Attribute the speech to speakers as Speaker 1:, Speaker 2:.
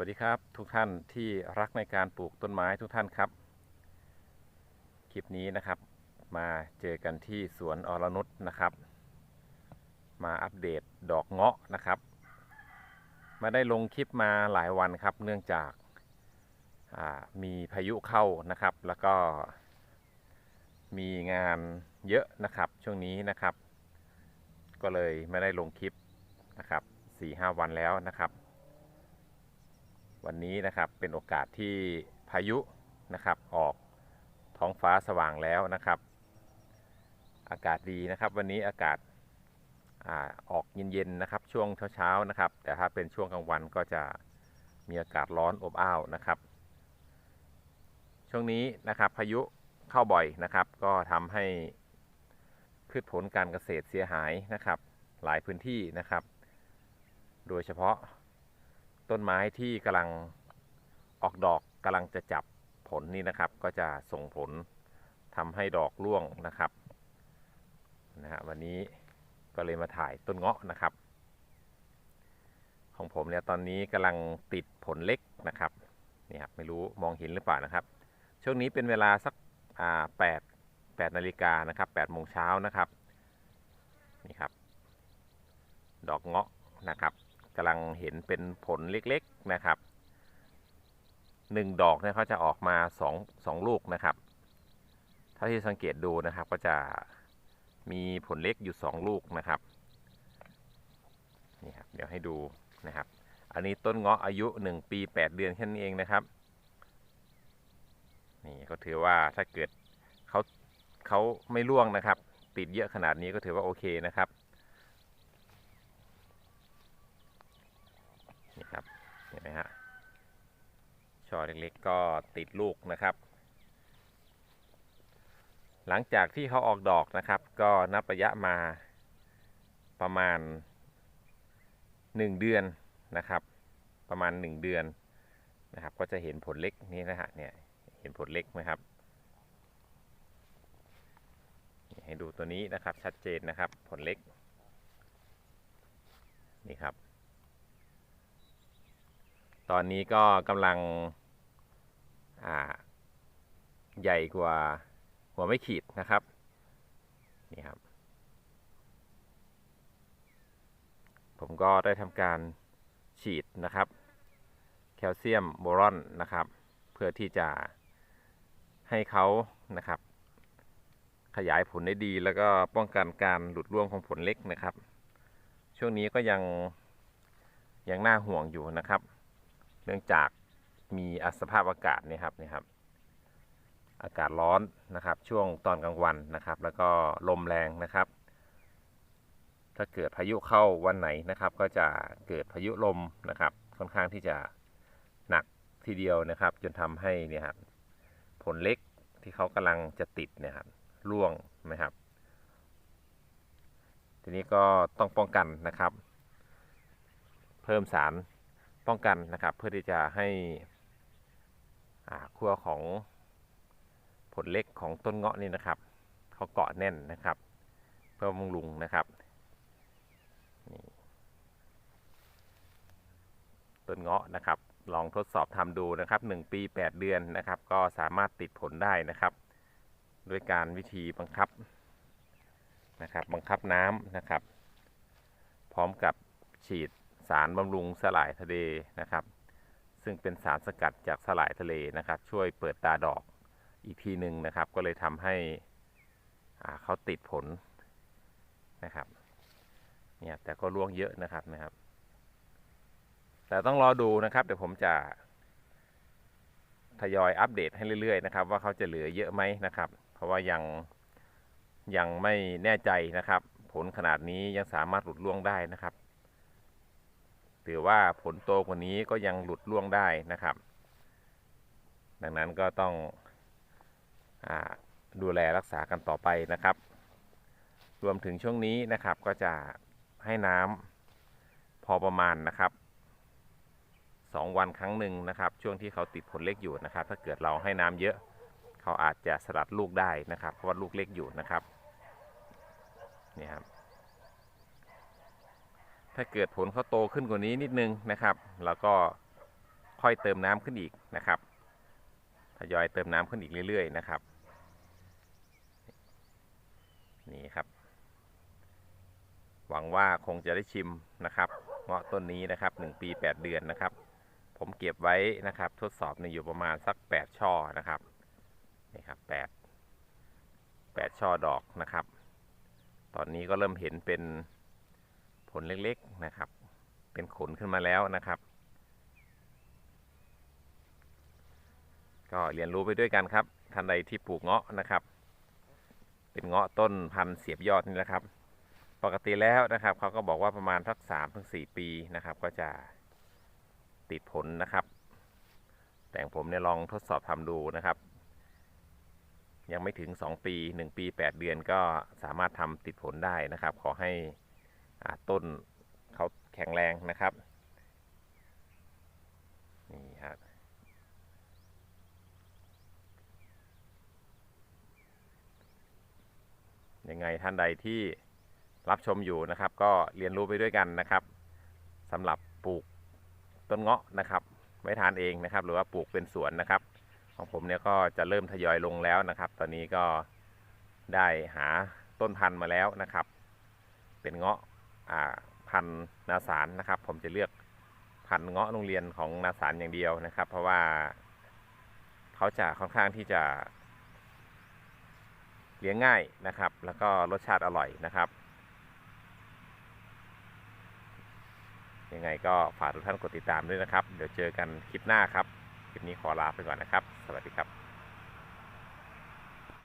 Speaker 1: วัสดีครับทุกท่านที่รักในการปลูกต้นไม้ทุกท่านครับ คลิปนี้นะครับมาเจอกันที่สวนอรนุชนะครับ มาอัปเดตดอกเงาะนะครับมาได้ลงคลิปมาหลายวันครับ เนื่องจากามีพายุเข้านะครับ แล้วก็มีงานเยอะนะครับช่วงนี้นะครับ ก็เลยไม่ได้ลงคลิปนะครับสี่ห้าวันแล้วนะครับ วันนี้นะครับเป็นโอกาสที่พายุนะครับออกท้องฟ้าสว่างแล้วนะครับ อากาศดีนะครับ วันนี้อากาศอาออกเย็นๆนะครับ ช่วงเช้าๆนะครับ แต่ถ้าเป็นช่วงกลางวันก็จะมีอากาศร้อนอบอ้าวนะครับ ช่วงนี้นะครับพายุเข้าบ่อยนะครับ ก็ทำให้พืชผลการเกษตรเสียหายนะครับ หลายพื้นที่นะครับ โดยเฉพาะ ต้นไม้ที่กำลังออกดอกกำลังจะจับผลนี่นะครับ ก็จะส่งผลทำให้ดอกร่วงนะครับนะฮะวันนี้ก็เลยมาถ่ายต้นเงาะนะครับ ของผมเนี่ยตอนนี้กำลังติดผลเล็กนะครับนี่ครับไม่รู้มองเห็นหรือเปล่านะครับ ช่วงนี้เป็นเวลาสักอ่าแปดแปดนาฬิกานะครับแปดโมงเช้านะครับนี่ครับ ดอกเงาะนะครับ กำลังเห็นเป็นผลเล็กๆนะครับหนึ่งดอกเนี่ยเขาจะออกมาสองสองลูกนะครับถ้าที่สังเกตดูนะครับ ก็จะมีผลเล็กอยู่สองลูกนะครับนี่ครับเดี๋ยวให้ดูนะครับ อันนี้ต้นเงาะอายุหนึ่งปีแปดเดือนแค่นี้เองนะครับนี่ก็ถือว่าถ้าเกิดเขาเขาไม่ร่วงนะครับ ติดเยอะขนาดนี้ก็ถือว่าโอเคนะครับ นี่ครับเห็ นไหมฮะช่อเล็กๆก็ติดลูกนะครับ หลังจากที่เขาออกดอกนะครับ ก็นับระยะมาประมาณ 1 เดือนนะครับ ประมาณ 1 เดือนนะครับ ก็จะเห็นผลเล็กนี้นะฮะเนี่ยเห็นผลเล็กไหมครับ ให้ดูตัวนี้นะครับชัดเจนนะครับผลเล็กนี่ครับ ตอนนี้ก็กำลังใหญ่กว่าหัวไม่ขีดนะครับนี่ครับ ผมก็ได้ทำการฉีดนะครับ แคลเซียมโบรอนนะครับ เพื่อที่จะให้เขานะครับ ขยายผลได้ดีแล้วก็ป้องกันการหลุดร่วงของผลเล็กนะครับ ช่วงนี้ก็ยังยังน่าห่วงอยู่นะครับ เนื่องจากมีอสภาพอากาศนี่ครับนี่ครับ อากาศร้อนนะครับ ช่วงตอนกลางวันนะครับ แล้วก็ลมแรงนะครับ ถ้าเกิดพายุเข้าวันไหนนะครับ ก็จะเกิดพายุลมนะครับ ค่อนข้างที่จะหนักทีเดียวนะครับ จนทำให้เนี่ยครับผลเล็กที่เขากำลังจะติดเนี่ยครับร่วงนะครับ ทีนี้ก็ต้องป้องกันนะครับ เพิ่มสาร ป้องกันนะครับ เพื่อที่จะให้ขั้วของผลเล็กของต้นเงาะนี่นะครับเขาเกาะแน่นนะครับ เพื่อบำรุงนะครับนี่ต้นเงาะนะครับ ลองทดสอบทำดูนะครับ 1 ปี 8 เดือนนะครับ ก็สามารถติดผลได้นะครับ ด้วยการวิธีบังคับนะครับ บังคับน้ำนะครับ พร้อมกับฉีด สารบำรุงสลายทะเลนะครับ ซึ่งเป็นสารสกัดจากสลายทะเลนะครับ ช่วยเปิดตาดอกอีกทีหนึ่งนะครับ ก็เลยทำให้เขาติดผลนะครับเนี่ยแต่ก็ร่วงเยอะนะครับนะครับ แต่ต้องรอดูนะครับ เดี๋ยวผมจะทยอยอัปเดตให้เรื่อย ๆ นะครับ ว่าเขาจะเหลือเยอะไหมนะครับ เพราะว่ายังยังไม่แน่ใจนะครับ ผลขนาดนี้ยังสามารถหลุดร่วงได้นะครับ ถือว่าผลโตกว่านี้ก็ยังหลุดล่วงได้นะครับ ดังนั้นก็ต้องอดูแลรักษากันต่อไปนะครับ รวมถึงช่วงนี้นะครับก็จะให้น้ำพอประมาณนะครับสองวันครั้งหนึ่งนะครับ ช่วงที่เขาติดผลเล็กอยู่นะครับ ถ้าเกิดเราให้น้ำเยอะ เขาอาจจะสลัดลูกได้นะครับ เพราะว่าลูกเล็กอยู่นะครับนี่ครับ ถ้าเกิดผลเขาโตขึ้นกว่านี้นิดนึงนะครับ แล้วก็ค่อยเติมน้ำขึ้นอีกนะครับทยอยเติมน้ำขึ้นอีกเรื่อย ๆ นะครับ นี่ครับ หวังว่าคงจะได้ชิมนะครับเงาะต้นนี้นะครับหนึ่งปีแปดเดือนนะครับ ผมเก็บไว้นะครับ ทดสอบในอยู่ประมาณสักแปดช่อนะครับนี่ครับแปดแปดช่อดอกนะครับ ตอนนี้ก็เริ่มเห็นเป็น ผลเล็กๆนะครับ เป็นขนขึ้นมาแล้วนะครับ ก็เรียนรู้ไปด้วยกันครับท่านใดที่ปลูกเงาะนะครับ เป็นเงาะต้นพันธุ์เสียบยอดนี่แหละครับ ปกติแล้วนะครับเขาก็บอกว่าประมาณทักสามถึงสี่ปีนะครับ ก็จะติดผลนะครับ แต่งผมเนี่ยลองทดสอบทำดูนะครับยังไม่ถึง 2 ปี 1 ปี 8 เดือนก็สามารถทำติดผลได้นะครับ ขอให้ ต้นเขาแข็งแรงนะครับ นี่ครับยังไงท่านใดที่รับชมอยู่นะครับ ก็เรียนรู้ไปด้วยกันนะครับสำหรับปลูกต้นเงาะนะครับ ไว้ทานเองนะครับ หรือว่าปลูกเป็นสวนนะครับ ของผมเนี่ยก็จะเริ่มทยอยลงแล้วนะครับ ตอนนี้ก็ได้หาต้นพันธุ์มาแล้วนะครับ เป็นเงาะ พันนาสารนะครับ ผมจะเลือกพันเงาะโรงเรียนของนาสารอย่างเดียวนะครับ เพราะว่าเขาจะค่อนข้างที่จะเลี้ยงง่ายนะครับ แล้วก็รสชาติอร่อยนะครับยังไงก็ฝากทุกท่านกดติดตามด้วยนะครับ เดี๋ยวเจอกันคลิปหน้าครับ คลิปนี้ขอลาไปก่อนนะครับ สวัสดีครับ